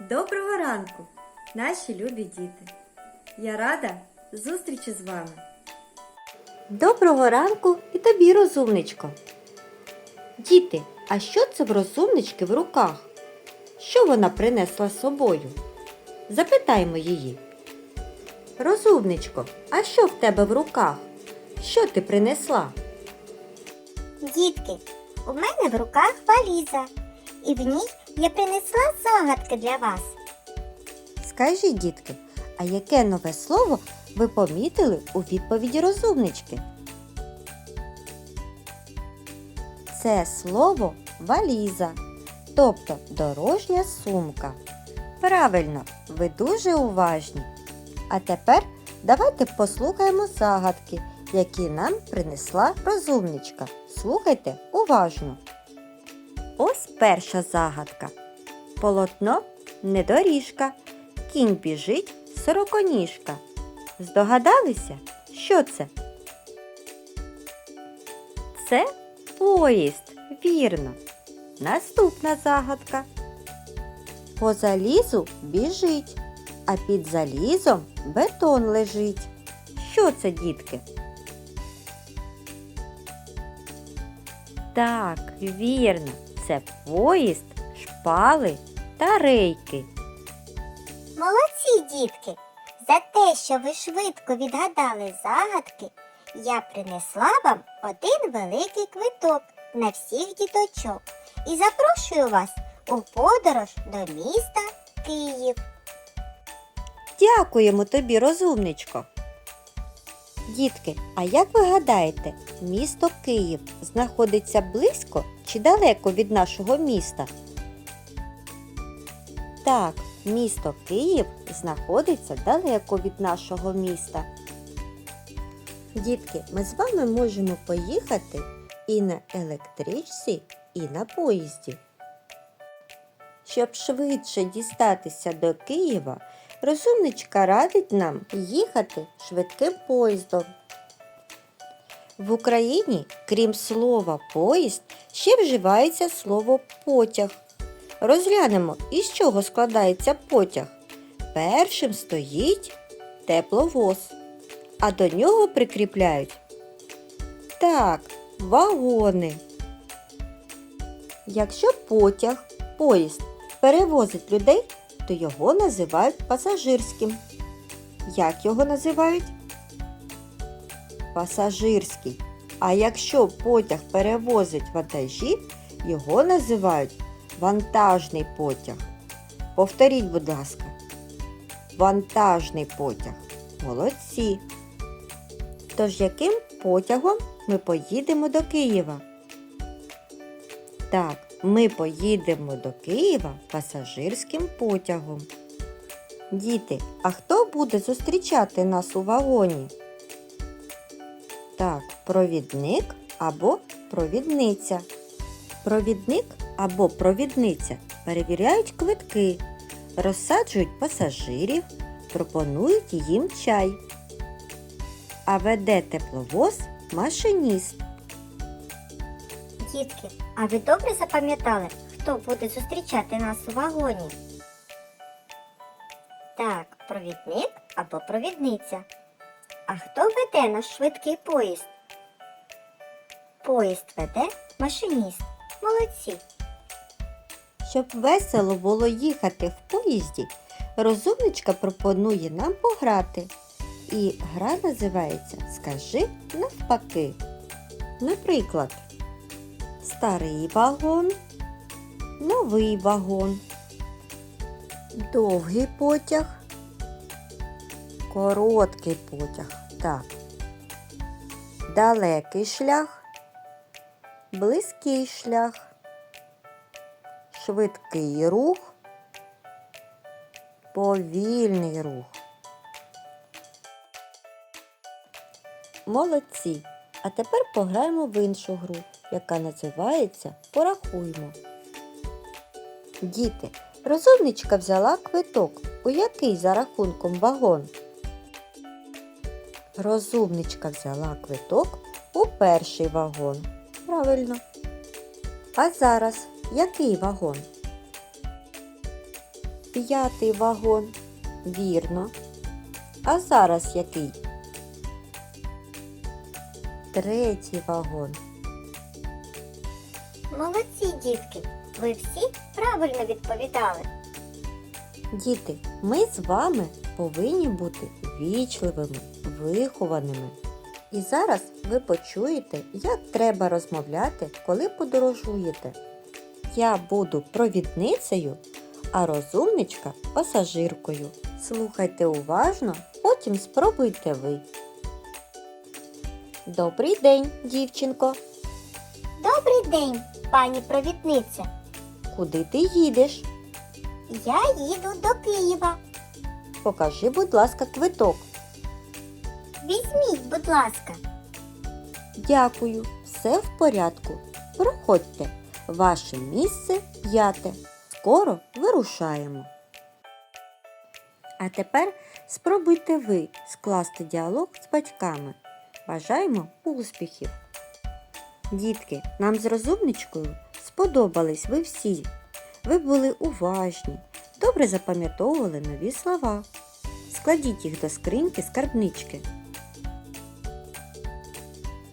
Доброго ранку, наші любі діти! Я рада зустрічі з вами. Доброго ранку і тобі, розумничко. Діти, а що це в розумнички в руках? Що вона принесла з собою? Запитаймо її. Розумничко, а що в тебе в руках? Що ти принесла? Дітки, у мене в руках валіза, і в ній я принесла загадки для вас. Скажіть, дітки, а яке нове слово ви помітили у відповіді розумнички? Це слово валіза, тобто дорожня сумка. Правильно, ви дуже уважні. А тепер давайте послухаємо загадки, які нам принесла розумничка. Слухайте уважно. Ось перша загадка. Полотно не доріжка, кінь біжить сороконіжка. Здогадалися, що це? Це поїзд, вірно. Наступна загадка. По залізу біжить, а під залізом бетон лежить. Що це, дітки? Так, вірно, це поїзд, шпали та рейки. Молодці, дітки! За те, що ви швидко відгадали загадки, я принесла вам один великий квиток на всіх діточок і запрошую вас у подорож до міста Київ. Дякуємо тобі, розумничко. Дітки, а як ви гадаєте, місто Київ знаходиться близько чи далеко від нашого міста? Так, місто Київ знаходиться далеко від нашого міста. Дітки, ми з вами можемо поїхати і на електричці, і на поїзді. Щоб швидше дістатися до Києва, розумничка радить нам їхати швидким поїздом. В Україні, крім слова поїзд, ще вживається слово потяг. Розглянемо, із чого складається потяг. Першим стоїть тепловоз, а до нього прикріпляють так, вагони. Якщо потяг, поїзд перевозить людей, то його називають пасажирським. Як його називають? Пасажирський. А якщо потяг перевозить вантажі, його називають вантажний потяг. Повторіть, будь ласка. Вантажний потяг. Молодці. Тож яким потягом ми поїдемо до Києва? Так, ми поїдемо до Києва пасажирським потягом. Діти, а хто буде зустрічати нас у вагоні? Так, провідник або провідниця. Провідник або провідниця перевіряють квитки, розсаджують пасажирів, пропонують їм чай. А веде тепловоз машиніст. Дітки, а ви добре запам'ятали, хто буде зустрічати нас у вагоні? Так, провідник або провідниця. А хто веде наш швидкий поїзд? Поїзд веде машиніст. Молодці. Щоб весело було їхати в поїзді, розумничка пропонує нам пограти. І гра називається Скажи навпаки. Наприклад, старий вагон, новий вагон, довгий потяг, короткий потяг. Так. Далекий шлях, близький шлях швидкий рух, повільний рух. Молодці! А тепер пограємо в іншу гру, яка називається Порахуймо. Діти, розумничка взяла квиток. У який за рахунком вагон? Розумничка взяла квиток у перший вагон. Правильно. А зараз який вагон? П'ятий вагон. Вірно. А зараз який? Третій вагон. Молодці, дітки! Ви всі правильно відповідали. Діти, ми з вами повинні бути вічливими, вихованими. І зараз ви почуєте, як треба розмовляти, коли подорожуєте. Я буду провідницею, а розумничка пасажиркою. Слухайте уважно, потім спробуйте ви. Добрий день, дівчинко. Добрий день, пані провідниця. Куди ти їдеш? Я їду до Києва. Покажи, будь ласка, квиток. Візьміть, будь ласка. Дякую, все в порядку. Проходьте. Ваше місце п'яте. Скоро вирушаємо. А тепер спробуйте ви скласти діалог з батьками. Бажаємо успіхів! Дітки, нам з розумничкою сподобались ви всі. Ви були уважні, добре запам'ятовували нові слова. Складіть їх до скриньки скарбнички.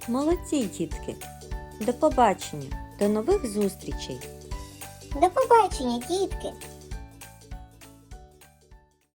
Молодці, дітки! До побачення, до нових зустрічей! До побачення, дітки.